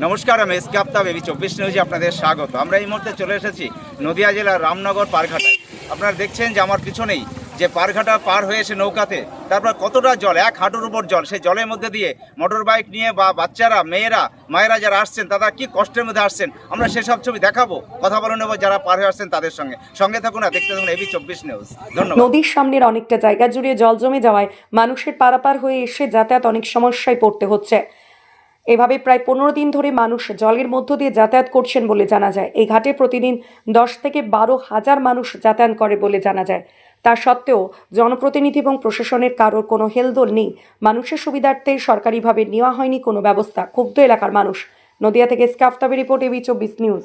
নমস্কার, আমি S SK Aftab AB চব্বিশ নিউজে আপনাদের স্বাগত। আমরা এই মুহূর্তে চলে এসেছি নদিয়া জেলার রামনগর পারঘাটায়। আপনারা দেখছেন যে আমার পিছনেই যে পারঘাটা পার হয়ে এসে নৌকাতে, তারপর কতটা জল, এক হাঁটুর উপর জল, সেই জলের মধ্যে দিয়ে মোটর বাইক নিয়ে বা বাচ্চারা, মেয়েরা, মায়েরা যারা আসছেন, তারা কি কষ্টের মধ্যে আসছেন, আমরা সেসব ছবি দেখাবো, কথা বলে নেব যারা পার হয়ে আসছেন তাদের সঙ্গে। সঙ্গে থাকুন আর দেখতে থাকুন এবি চব্বিশ নিউজ। ধন্যবাদ। নদীর সামনের অনেকটা জায়গা জুড়ে জল জমে যাওয়ায় মানুষের পারাপার হয়ে এসে যাতায়াত অনেক সমস্যায় পড়তে হচ্ছে। এভাবে প্রায় পনেরো দিন ধরে মানুষ জলের মধ্য দিয়ে যাতায়াত করছেন বলে জানা যায়। এই ঘাটে প্রতিদিন দশ থেকে বারো হাজার মানুষ যাতায়াত করে বলে জানা যায়। তা সত্ত্বেও জনপ্রতিনিধি এবং প্রশাসনের কারোর কোনো হেলদোল নেই। মানুষের সুবিধার্থে সরকারিভাবে নেওয়া হয়নি কোনো ব্যবস্থা, ক্ষুব্ধ এলাকার মানুষ। নদিয়া থেকে স্কাফতাবের রিপোর্ট, এবি চব্বিশ নিউজ।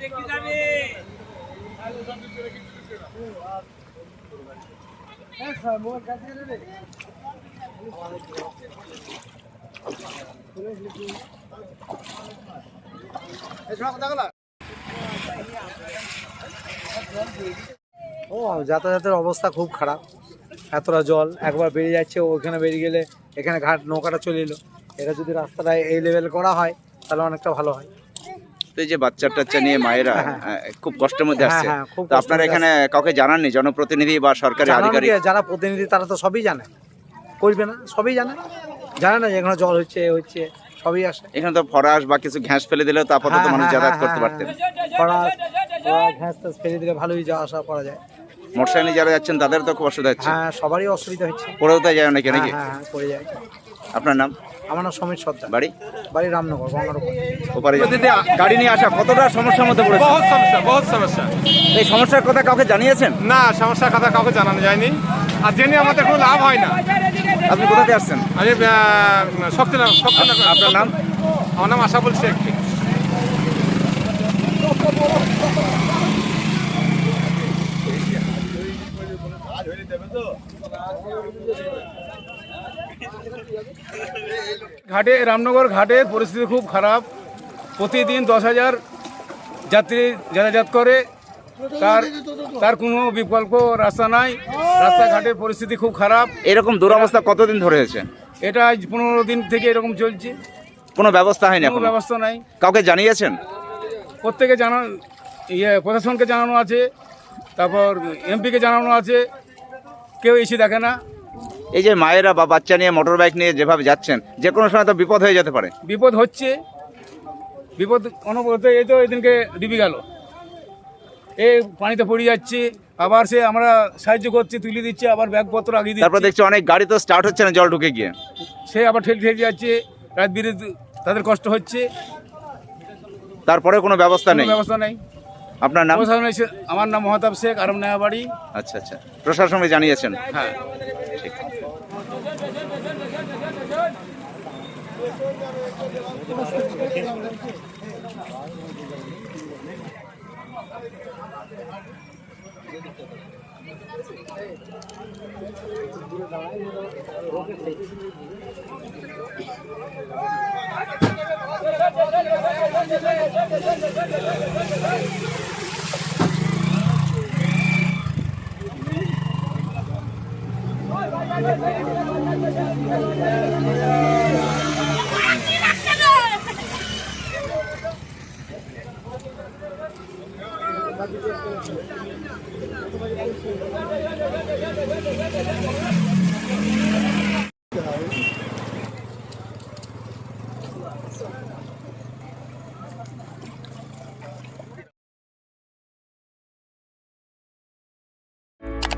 দেখতে যাবে হ্যাঁ মোবাইল কাছে রে এসব কথা ও যাতায়াতের অবস্থা খুব খারাপ। এতটা জল একবার বেরিয়ে যাচ্ছে ওখানে বেরিয়ে গেলে এখানে ঘাট নৌকাটা চলে এলো। এটা যদি রাস্তাটা এই লেভেল করা হয় তাহলে অনেকটা ভালো হয়। তো এই যে বাচ্চা টাচ্চা নিয়ে মায়েরা হ্যাঁ। আহ, খুব কষ্টের মধ্যে হ্যাঁ, আসছে। হ্যাঁ, তো আপনারা এখানে কাউকে জানাননি? জনপ্রতিনিধি বা সরকারি আধিকারিক? যারা প্রতিনিধি তারা তো সবই জানে। করবে না সবই জানে। জানে না যে এখানে জল হচ্ছে হচ্ছে সবই আসে। এখানে তো ফরাস বা কিছু ঘ্যাস ফেলে দিলেও তো আপাতত হ্যাঁ, মানুষ হ্যাঁ, যাতায়াত হ্যাঁ, করতে হ্যাঁ, পারতেন। ফরাস, ফেলে দিলে ভালোই যাওয়া আসা করা যায়। মোটরসাইকেলে যারা যাচ্ছেন তাদের তো খুব অসুবিধা হচ্ছে। হ্যাঁ সবারই অসুবিধা হচ্ছে। পড়েও তো যায় নাকি হ্যাঁ নাকি? হ্যাঁ হ্যাঁ, পড়ে যায়। আপনার নাম? আমার নাম সমীর সর্দার। বাড়ি? বাড়ি রামনগর গঙ্গার ওপারে গাড়ি নিয়ে আসা কতটা সমস্যার মধ্যে পড়েছে বহুত সমস্যা বহুত সমস্যা। এই সমস্যার কথা কাউকে জানিয়েছেন? না সমস্যার কথা কাউকে জানানো যায়নি। আর জেনে আমাদের কোনো লাভ হয় না। আপনি কোথা থেকে আসছেন? আমি শক্তিনগর আপনার নাম? আমার নাম আশাফুল শেখ। ঘাটে রামনগর ঘাটে পরিস্থিতি খুব খারাপ। প্রতিদিন দশ হাজার যাত্রী যাতায়াত করে। তার তার কোনো বিকল্প রাস্তা নাই। রাস্তাঘাটের পরিস্থিতি খুব খারাপ। এরকম দুরবস্থা কতদিন ধরে হয়েছে? এটা আজ পনেরো দিন থেকে এরকম চলছে। কোনো ব্যবস্থা হয়নি কোনো ব্যবস্থা নাই। কাউকে জানিয়েছেন? প্রত্যেকে জানানো ইয়ে প্রশাসনকে জানানো আছে তারপর এমপিকে জানানো আছে কেউ এসে দেখে না। এই যে মায়েরা বা বাচ্চা নিয়ে মোটর বাইক নিয়ে যেভাবে যাচ্ছেন যে কোনো সময় তো বিপদ হয়ে যেতে পারে। বিপদ হচ্ছে। বিপদ অনবরত এই তো এদিনকে ডিবি গেল। এই পানিতে পড়ে যাচ্ছে আবার সে আমরা সাহায্য করছি তুলে দিচ্ছে আবার ব্যাগপত্র আগিয়ে তারপর দিচ্ছে দেখছি অনেক গাড়ি তো স্টার্ট হচ্ছে না জল ঢুকে গিয়ে। সে আবার ঠেলে ঠেলে যাচ্ছে রাত বিরেত তাদের কষ্ট হচ্ছে। তারপরে কোনো ব্যবস্থা নেই? ব্যবস্থা নেই। আপনার নাম? আমার নাম মহতাব শেখ আরম বাড়ি আচ্ছা আচ্ছা। প্রশাসনে জানিয়েছেন? হ্যাঁ। ঠিক Vai, vai, vai, vai, vai, vai,